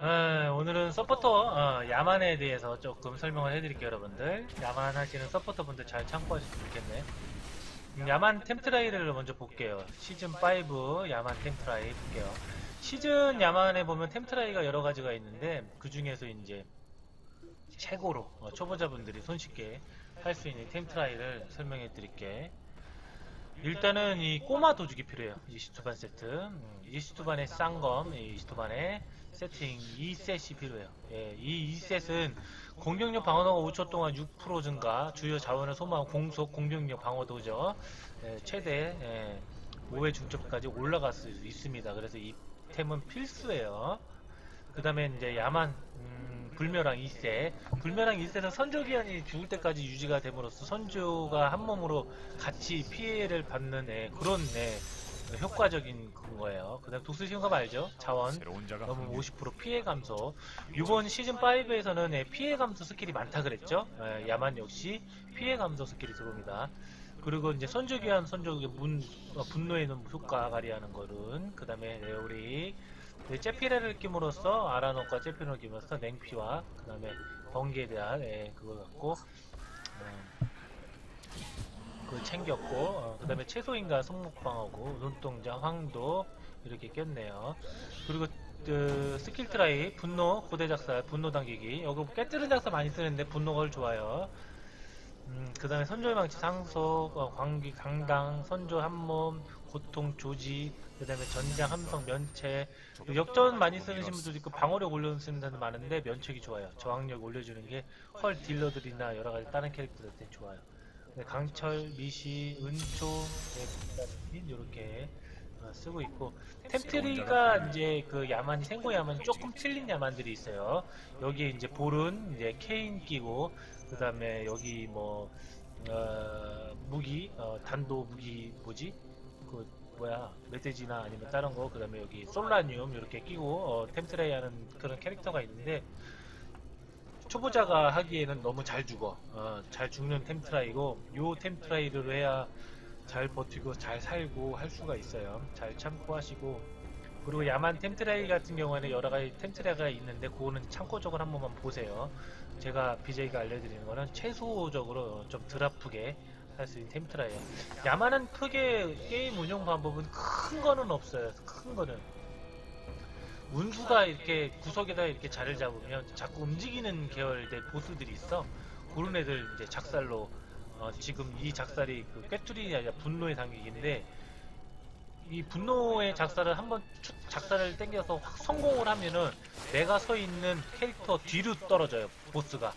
아, 오늘은 서포터 어, 야만에 대해서 조금 설명을 해드릴게요 여러분들. 야만 하시는 서포터 분들 잘 참고하셨으면 좋겠네. 음, 야만 템트라이를 먼저 볼게요. 시즌5 야만 템트라이 볼게요. 시즌 야만에 보면 템트라이가 여러 가지가 있는데 그 중에서 이제 최고로 어, 초보자분들이 손쉽게 할 수 있는 템트라이를 설명해 드릴게. 일단은 이 꼬마 도둑이 필요해요. 20투반 세트. 음, 20투반의 쌍검, 20투반의 세팅 2셋이 필요해요. 예, 이 2셋은 공격력 방어도가 5초 동안 6% 증가, 주요 자원을 소모한 공속 공격력 방어도죠. 예, 최대 예, 5회 중첩까지 올라갈 수 있습니다. 그래서 이 템은 필수예요. 그 다음에 이제 야만 음, 불멸왕 2세 불멸왕 2세는 선조기한이 죽을 때까지 유지가 됨으로써 선조가 한 몸으로 같이 피해를 받는 애, 그런 애, 효과적인 거예요. 그 다음 독수 시험감 알죠? 자원 새로운 자가 너무 50% 피해 감소. 이번 시즌 5에서는 피해 감소 스킬이 많다 그랬죠? 예, 야만 역시 피해 감소 스킬이 들어옵니다. 그리고 이제 선조기한 선조의 문 어, 분노의 눈 효과 발휘하는 거는 그 다음에 레오리 네, 제피레를 끼므로써 아라노과 제피를 끼면서 냉피와 그 다음에 번개에 대한 예, 그거 갖고 어, 그걸 챙겼고 어, 그 다음에 채소인가 손목방어구 눈동자 황도 이렇게 꼈네요. 그리고 그 스킬 트라이 분노 고대 작살 분노 당기기. 여기 깨뜨린 작살 많이 쓰는데 분노가 좋아요. 음, 그 다음에 선조의 망치 상속 어, 광기 강당 선조 한몸 고통 조지 그 다음에 전장 함성 면체. 그 역전 많이 쓰시는 분들도 있고 방어력 올려쓰는 사람도 많은데 면책이 좋아요. 저항력 올려주는 게 헐 딜러들이나 여러가지 다른 캐릭터들한테 좋아요 네, 강철, 미시, 은초, 네, 이렇게 어, 쓰고 있고 템트리가 이제 그 야만이 생고 야만이 조금 틀린 야만들이 있어요. 여기에 이제 볼은 이제 케인 끼고 그 다음에 여기 뭐 어, 무기 어, 단도 무기 뭐지 그 뭐야 멧돼지나 아니면 다른 거 그 다음에 여기 솔라늄 이렇게 끼고 어, 템트레이 하는 그런 캐릭터가 있는데 초보자가 하기에는 너무 잘 죽어. 어, 잘 죽는 템트라이고, 요 템트라이를 해야 잘 버티고 잘 살고 할 수가 있어요. 잘 참고 하시고. 그리고 야만 템트라이 같은 경우에는 여러 가지 템트라이가 있는데, 그거는 참고적으로 한 번만 보세요. 제가 BJ가 알려드리는 거는 최소적으로 좀 덜 아프게 할 수 있는 템트라이예요. 야만은 크게 게임 운영 방법은 큰 거는 없어요. 큰 거는. 운수가 이렇게 구석에다 이렇게 자리를 잡으면 자꾸 움직이는 계열의 보스들이 있어. 그런 애들 이제 작살로 어, 지금 이 작살이 그 꿰뚫이 아니라 분노의 당기기인데 이 분노의 작살을 한번 축- 작살을 땡겨서 확 성공을 하면은 내가 서 있는 캐릭터 뒤로 떨어져요 보스가.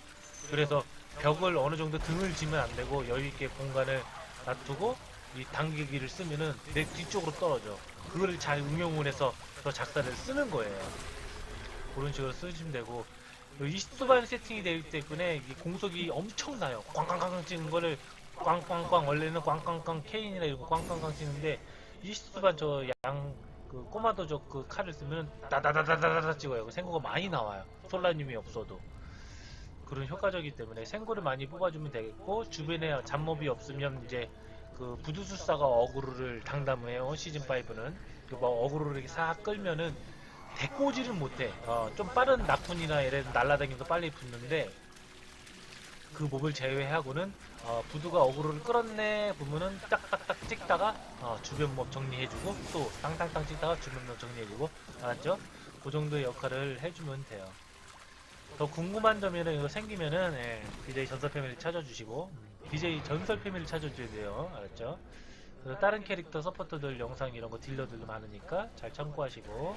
그래서 벽을 어느 정도 등을 지면 안 되고 여유 있게 공간을 놔두고 이 당기기를 쓰면은 내 뒤쪽으로 떨어져. 그거를 잘 응용을 해서 저 작사를 쓰는 거예요. 그런 식으로 쓰시면 되고 20수반 세팅이 되기 때문에 이 공속이 엄청나요. 꽝꽝꽝 찍는 거를 꽝꽝꽝 원래는 꽝꽝꽝 케인이나 이런 거 꽝꽝꽝 찍는데 20수반 저 양 그 꼬마도적 그 칼을 쓰면 다다다다다다 찍어요. 생고가 많이 나와요. 솔라님이 없어도. 그런 효과적이기 때문에 생고를 많이 뽑아주면 되겠고 주변에 잡몹이 없으면 이제 그 부두술사가 어그로를 당담해요 시즌 5는 뭐 어그로를 이렇게 싹 끌면은 대꼬지를 못해 어, 좀 빠른 나쁜이나 얘네 날라다니면서 빨리 붙는데 그 몹을 제외하고는 어, 부두가 어그로를 끌었네 보면은 딱딱딱 찍다가 어, 주변 몹 정리해주고 또 땅땅땅 찍다가 주변 몹 정리해주고 알았죠? 그 정도의 역할을 해주면 돼요 더 궁금한 점에는 이거 생기면은 예, BJ 전설 패밀리 찾아주시고 음, BJ 전설 패밀리 찾아줘야 돼요 알았죠? 다른 캐릭터 서포터들 영상 이런 거 딜러들도 많으니까 잘 참고하시고